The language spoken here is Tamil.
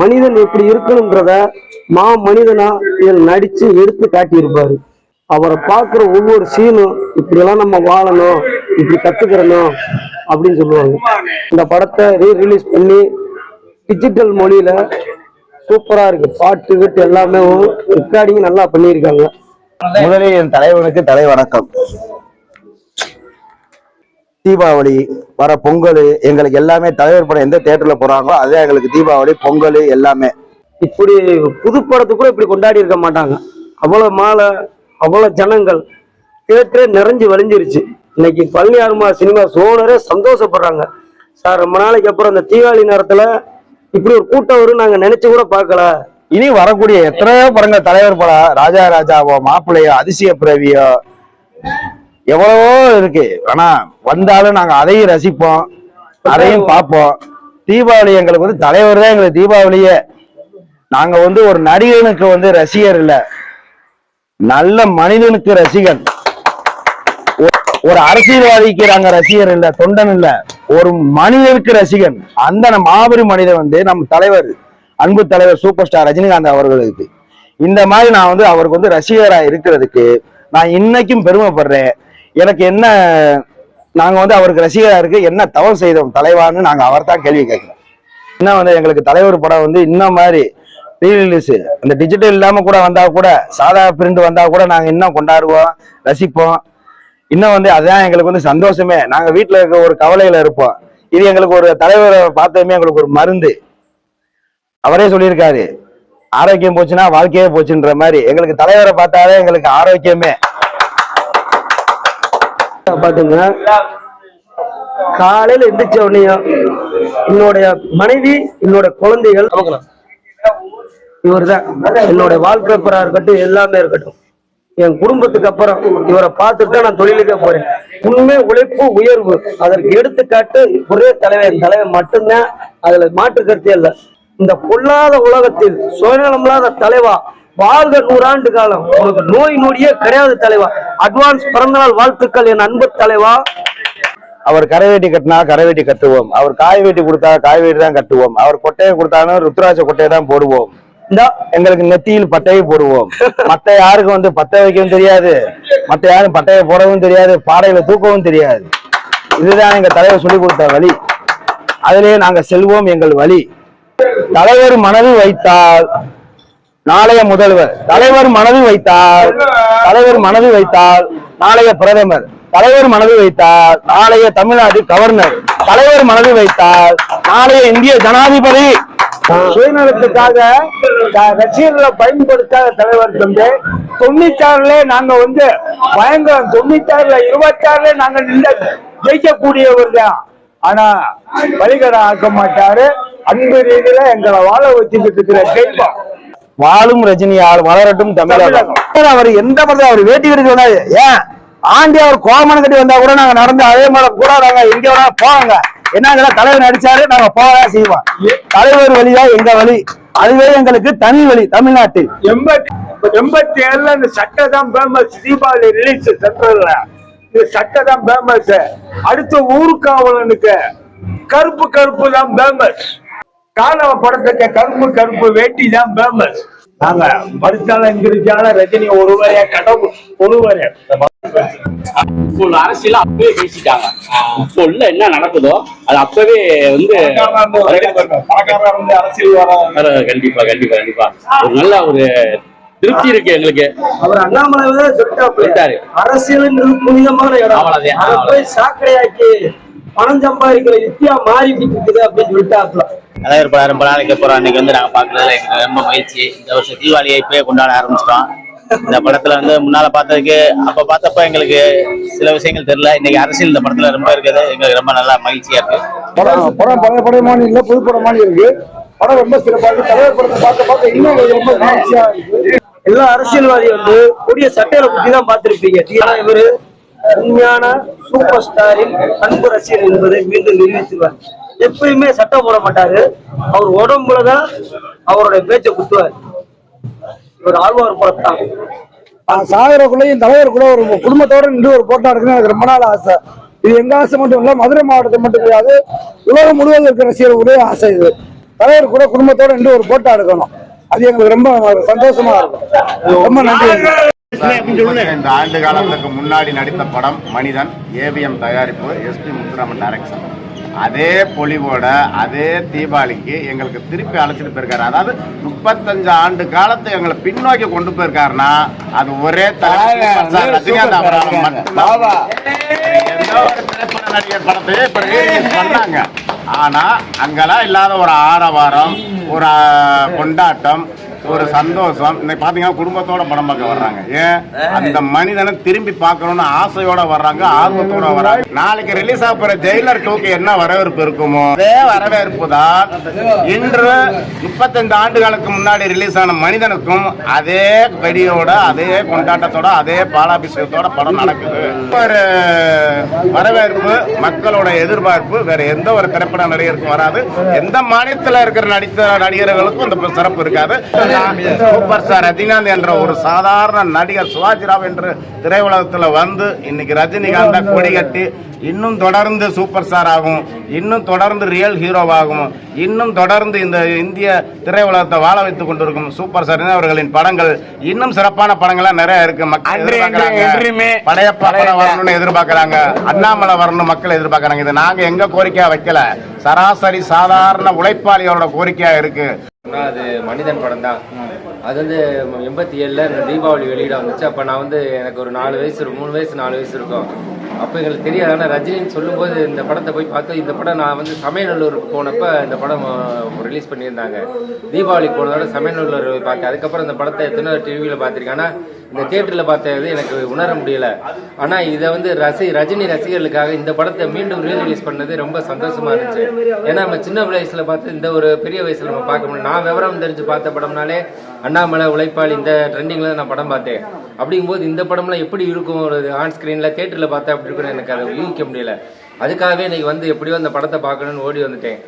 மனிதன் எப்படி இருக்கணும்ன்றத மா மனிதனா இதில் நடிச்சு எடுத்து காட்டியிருப்பாரு. அவரை பார்க்குற ஒவ்வொரு சீனும் இப்படியெல்லாம் நம்ம வாழணும் இப்படி கத்துக்கிறணும் அப்படின்னு சொல்லுவாங்க. இந்த படத்தை ரீ ரிலீஸ் பண்ணி டிஜிட்டல் மொழியில சூப்பரா இருக்கு. பாட்டு கிட்டு எல்லாமே ரெக்கார்டிங் நல்லா பண்ணியிருக்காங்க. முதலில் என் தலைவனுக்கு தலை வணக்கம். தீபாவளி வர பொங்கல் எங்களுக்கு எல்லாமே தலைவர் படம் எந்த தேட்டர்ல போறாங்களோ அதே எங்களுக்கு தீபாவளி பொங்கல் எல்லாமே. இப்படி புது கூட இப்படி கொண்டாடி இருக்க மாட்டாங்க. அவ்வளவு மாலை அவ்வளவு ஜனங்கள் தேட்டரே நிறைஞ்சு வழிஞ்சிருச்சு. இன்னைக்கு பழனியாருமா சினிமா சோனரே சந்தோஷப்படுறாங்க. சார் ரொம்ப நாளைக்கு அப்புறம் இந்த தீபாவளி நேரத்துல இப்படி ஒரு கூட்டம் வரும் நாங்க நினைச்சு கூட பார்க்கல. இனி வரக்கூடிய எத்தனையோ படங்கள் தலைவர் படம் ராஜா ராஜாவோ மாப்பிள்ளையோ அதிசய பிறவியோ எவ்வளவோ இருக்கு. ஆனா வந்தாலும் நாங்க அதையும் ரசிப்போம் அதையும் பார்ப்போம். தீபாவளி எங்களுக்கு வந்து தலைவர் தான் எங்களுக்கு தீபாவளியே. நாங்க வந்து ஒரு நடிகனுக்கு வந்து ரசிகர் இல்ல. நல்ல மனிதனுக்கு ரசிகன். ஒ- ஒரு அரசியல்வாதிக்கு நாங்க ரசிகர் இல்ல தொண்டன் இல்ல. ஒரு மனிதனுக்கு ரசிகன். அந்த மாபெரும் மனிதன் வந்து நம்ம தலைவர் அன்பு தலைவர் சூப்பர் ஸ்டார் ரஜினிகாந்த் அவர்களுக்கு. இந்த மாதிரி நான் வந்து அவருக்கு வந்து ரசிகராக இருக்கிறதுக்கு நான் இன்னைக்கும் பெருமைப்படுறேன். எனக்கு என்ன நாங்க வந்து அவருக்கு ரசிகரா இருக்கு என்ன தவறு செய்தோம் தலைவான்னு நாங்க அவர் தான் கேள்வி கேட்கிறோம். இன்னும் வந்து எங்களுக்கு தலைவர் படம் வந்து இன்னும் மாதிரி ரீ அந்த டிஜிட்டல் இல்லாம கூட வந்தா கூட சாதா பிரிண்ட் வந்தா கூட நாங்க இன்னும் கொண்டாடுவோம் ரசிப்போம். இன்னும் வந்து அதுதான் எங்களுக்கு வந்து சந்தோஷமே. நாங்க வீட்டுல இருக்க ஒரு கவலையில இருப்போம். இது எங்களுக்கு ஒரு தலைவரை பார்த்ததுமே எங்களுக்கு ஒரு மருந்து. அவரே சொல்லியிருக்காரு ஆரோக்கியம் போச்சுன்னா வாழ்க்கையே போச்சுன்ற மாதிரி. எங்களுக்கு தலைவரை பார்த்தாலே எங்களுக்கு ஆரோக்கியமே. பாத்துங்க. காலையில எந்திரிச்ச உடனே என்னுடைய மனைவி என்னோட குழந்தைகள் இவர்தான். என்னோட வால்பேப்பரா இருக்கட்டும் எல்லாமே இருக்கட்டும். என் குடும்பத்துக்கு அப்புறம் இவரை பார்த்துட்டு தான் நான் தொழிலுக்கே போறேன். உண்மை உழைப்பு உயர்வு. அதற்கு எடுத்துக்காட்டு ஒரே தலைவர் தலைவன் தலைவர் மட்டும்தான். அதுல மாற்று கருத்தே இல்லை. இந்த பொல்லாத உலகத்தில் சுயநலமில்லாத தலைவா வாழ்க நூறாண்டு காலம். உனக்கு நோய் நொடியே கிடையாது தலைவா. அட்வான்ஸ் பிறந்தநாள் வாழ்த்துக்கள் என் அன்பு தலைவா. அவர் கரை வேட்டி கட்டினா கரை வேட்டி கட்டுவோம். அவர் காய் வேட்டி கொடுத்தா காய் வேட்டி தான் கட்டுவோம். அவர் கொட்டையை கொடுத்தாலும் ருத்ராட்ச கொட்டையை தான் போடுவோம். எங்களுக்கு நெத்தியில் பட்டையை போடுவோம். மத்த யாருக்கும் வந்து பட்டை வைக்கவும் தெரியாது. மத்த யாரும் பட்டையை போடவும் தெரியாது. பாடையில தூக்கவும் தெரியாது. இதுதான் எங்க தலைவர் சொல்லி கொடுத்த வழி. அதிலே நாங்க செல்வோம் எங்கள் வழி. தலைவர் மனதில் வைத்தால் நாளைய முதல்வர் தலைவர் மனதில் வைத்தால் தலைவர் மனதில் வைத்தால் நாளைய பிரதமர் தலைவர் மனதில் வைத்தால் நாளைய தமிழ்நாடு கவர்னர் தலைவர் மனதில் வைத்தால் நாளைய இந்திய ஜனாதிபதி. சுயநலத்துக்காக ரசிகர்களை பயன்படுத்தாத தலைவர் தந்து தொண்ணூத்தாறுல நாங்க வந்து பயங்கரம். இருபத்தி ஆறுல நாங்க நின்று ஜெயிக்கக்கூடியவர் தான் ஆனா வழிகடை ஆக்க மாட்டாரு. அன்பு ரீதியில எங்களை வாழ வச்சுக்கிட்டு இருக்கிற கேட்போம். வாழும் ரஜினியால் வளரட்டும் தமிழகம். அவர் எந்த படத்தை அவர் வேட்டி கட்டி வந்தாரு? ஏன்? ஆண்டி அவர் கோமன் கட்டி வந்தா கூட நாங்க நடந்து அதே மாதிரி கூட நாங்க எங்க வேணா போவாங்க என்ன தலைவர் நடிச்சாரு நாங்க போகதான் செய்வோம். தலைவர் வழிதான் எங்க வழி. அதுவே எங்களுக்கு தனி வழி தமிழ்நாட்டில். எண்பத்தி ஏழுல இந்த சட்டை தான் ஃபேமஸ் தீபாவளி ரிலீஸ் சென்ட்ரல்ல. இந்த சட்டை தான் ஃபேமஸ் அடுத்த ஊருக்காவலனுக்கு கருப்பு கருப்பு தான் ஃபேமஸ் காணவ படத்துக்கு கருப்பு கருப்பு வேட்டி தான் ஃபேமஸ் நாங்க படிச்சாலும் எங்கிருச்சாலும் ரஜினி ஒருவரே கடவுள் ஒருவரே அரசியல அப்பவே பேசிட்டாங்க. இப்போ உள்ள என்ன நடக்குதோ அது அப்பவே வந்து அரசியல் வர கண்டிப்பா கண்டிப்பா கண்டிப்பா. ஒரு நல்ல ஒரு திருப்தி இருக்கு எங்களுக்கு. அவர் அண்ணாமலை. சொல்லிட்டாரு. அரசியல் புனிதமான இடம். அதை போய் சாக்கடையாக்கி பணம் சம்பாதிக்கிற யுத்தியா மாறிக்கிட்டு இருக்குது அப்படின்னு சொல்லிட்டாப்ல தலைவர் படம் ரொம்ப நாளைக்கு அப்புறம் அன்னைக்கு வந்து நாங்க பாக்குறதுல எங்களுக்கு ரொம்ப மகிழ்ச்சி. இந்த வருஷம் தீபாவளியை இப்பவே கொண்டாட ஆரம்பிச்சிட்டோம். இந்த படத்துல வந்து முன்னால பார்த்ததுக்கு அப்ப பார்த்தப்ப எங்களுக்கு சில விஷயங்கள் தெரியல. இன்னைக்கு அரசியல் இந்த படத்துல ரொம்ப இருக்குது. எங்களுக்கு ரொம்ப நல்லா மகிழ்ச்சியா இருக்கு. படம் படம் பழைய படமானி இல்ல புது படமானி இருக்கு. படம் ரொம்ப சிறப்பா இருக்கு. தலைவர் படத்தை பார்க்க பார்க்க இன்னும் ரொம்ப மகிழ்ச்சியா இருக்கு. எல்லா அரசியல்வாதி வந்து கொடிய சட்டையில குத்தி தான் பார்த்திருப்பீங்க இவரு உண்மையான சூப்பர் ஸ்டாரின் அன்பு ரசிகர் என்பதை மீண்டும் நிரூபித்துவார் எப்பயுமே சட்டை போட மாட்டாரு. அவர் உடம்புலதான் அவருடைய பேச்சை குத்துவார். இவர் ஆழ்வார் படத்தான் நான் சாகரக்குள்ளேயும் தலைவர் கூட ஒரு குடும்பத்தோட நின்று ஒரு போட்டோ எடுக்கணும் எனக்கு ரொம்ப நாள் ஆசை. இது எங்க ஆசை மட்டும் இல்ல மதுரை மாவட்டத்தை மட்டும் கிடையாது உலகம் முழுவதும் இருக்கிற ரசிகர் ஒரே ஆசை இது. தலைவர் கூட குடும்பத்தோட ரெண்டு ஒரு போட்டோ எடுக்கணும். அது எங்களுக்கு ரொம்ப சந்தோஷமா இருக்கும். ரொம்ப நன்றி. இந்த ஆண்டு காலத்துக்கு முன்னாடி நடித்த படம் மனிதன் ஏவிஎம் தயாரிப்பு எஸ்பி முத்துராமன் டைரக்ஷன் அதே பொலிவோட அதே தீபாவளிக்கு எங்களுக்கு திருப்பி அழைச்சிட்டு போயிருக்காரு. அதாவது முப்பத்தஞ்சு ஆண்டு காலத்தை எங்களை பின்னோக்கி கொண்டு போயிருக்காருன்னா அது ஒரே ரஜினிகாந்த் ஒரு திரைப்பட நடிகர் படத்தையே இப்ப பண்ணாங்க ஆனா அங்கெல்லாம் இல்லாத ஒரு ஆரவாரம் ஒரு கொண்டாட்டம் ஒரு சந்தோஷம். இன்னைக்கு பாத்தீங்கன்னா குடும்பத்தோட படம் பார்க்க வர்றாங்க. ஏன்? அந்த மனிதனை திரும்பி பார்க்கணும்னு ஆசையோட வர்றாங்க ஆர்வத்தோட வர்றாங்க. நாளைக்கு ரிலீஸ் ஆக போற ஜெயிலர் டூக்கு என்ன வரவேற்பு இருக்குமோ? அதே வரவேற்பு தான் இன்று முப்பத்தஞ்சு ஆண்டுகளுக்கு முன்னாடி ரிலீஸ் ஆன மனிதனுக்கும் அதே வெடியோட அதே கொண்டாட்டத்தோட அதே பாலாபிஷேகத்தோட படம் நடக்குது. ஒரு வரவேற்பு மக்களோட எதிர்பார்ப்பு வேற எந்த ஒரு திரைப்பட நடிகருக்கும் வராது. எந்த மாநிலத்தில் இருக்கிற நடித்த நடிகர்களுக்கும் இந்த சிறப்பு இருக்காது. சூப்பர் ஸ்டார் ரஜினிகாந்த் என்ற ஒரு சாதாரண நடிகர் சிவாஜி ராவ் என்று திரையுலகத்தில் வந்து இன்னைக்கு ரஜினிகாந்த கொடி கட்டி இன்னும் தொடர்ந்து சூப்பர் ஸ்டார் ஆகும். இன்னும் தொடர்ந்து ரியல் ஹீரோவாகும் இன்னும் தொடர்ந்து இந்த இந்திய திரையுலகத்தை வாழ வைத்துக் கொண்டிருக்கும் சூப்பர் ஸ்டார் அவர்களின் படங்கள். இன்னும் சிறப்பான படங்களா நிறைய இருக்கு. மக்கள். படையப்பா வரணும்னு எதிர்பார்க்கறாங்க. அண்ணாமலை வரணும் மக்கள் எதிர்பார்க்கறாங்க. இது நாங்க எங்க கோரிக்கையா வைக்கல? சராசரி சாதாரண உழைப்பாளிகளோட கோரிக்கையா இருக்கு. அது மனிதன் படம் தான் அது வந்து எண்பத்தி ஏழுல தீபாவளி வெளியிட வந்துச்சு அப்ப நான் வந்து எனக்கு ஒரு நாலு வயசு மூணு வயசு நாலு வயசு இருக்கும். அப்போ எங்களுக்கு தெரியாது. ஆனால் ரஜினின்னு சொல்லும்போது இந்த படத்தை போய் பார்த்து இந்த படம் நான் வந்து சமயநல்லூருக்கு போனப்போ இந்த படம் ரிலீஸ் பண்ணியிருந்தாங்க. தீபாவளி போனதோட சமயநல்லூர் போய் பார்த்தேன். அதுக்கப்புறம் இந்த படத்தை எத்தனை டிவியில் பார்த்துருக்கேன். ஆனால் இந்த தியேட்டரில் பார்த்தது எனக்கு உணர முடியல. ஆனால் இதை வந்து ரசி ரஜினி ரசிகர்களுக்காக இந்த படத்தை மீண்டும் ரீ ரிலீஸ் பண்ணது ரொம்ப சந்தோஷமா இருந்துச்சு. ஏன்னா நம்ம சின்ன வயசுல பார்த்து இந்த ஒரு பெரிய வயசுல நம்ம பார்க்க முடியும் நான் விவரம் தெரிஞ்சு பார்த்த படம்னாலே அண்ணாமலை உழைப்பாளி இந்த ட்ரெண்டிங்கில் நான் படம் பார்த்தேன். அப்படிங்கும்போது இந்த படம்லாம் எப்படி இருக்கும் ஒரு ஆன் ஸ்க்ரீனில் தேட்டரில் பார்த்தா அப்படி இருக்கும்னு எனக்கு அதை ஊகிக்க முடியல. அதுக்காகவே இன்னைக்கு வந்து எப்படியோ அந்த படத்தை பார்க்கணும்னு ஓடி வந்துட்டேன்.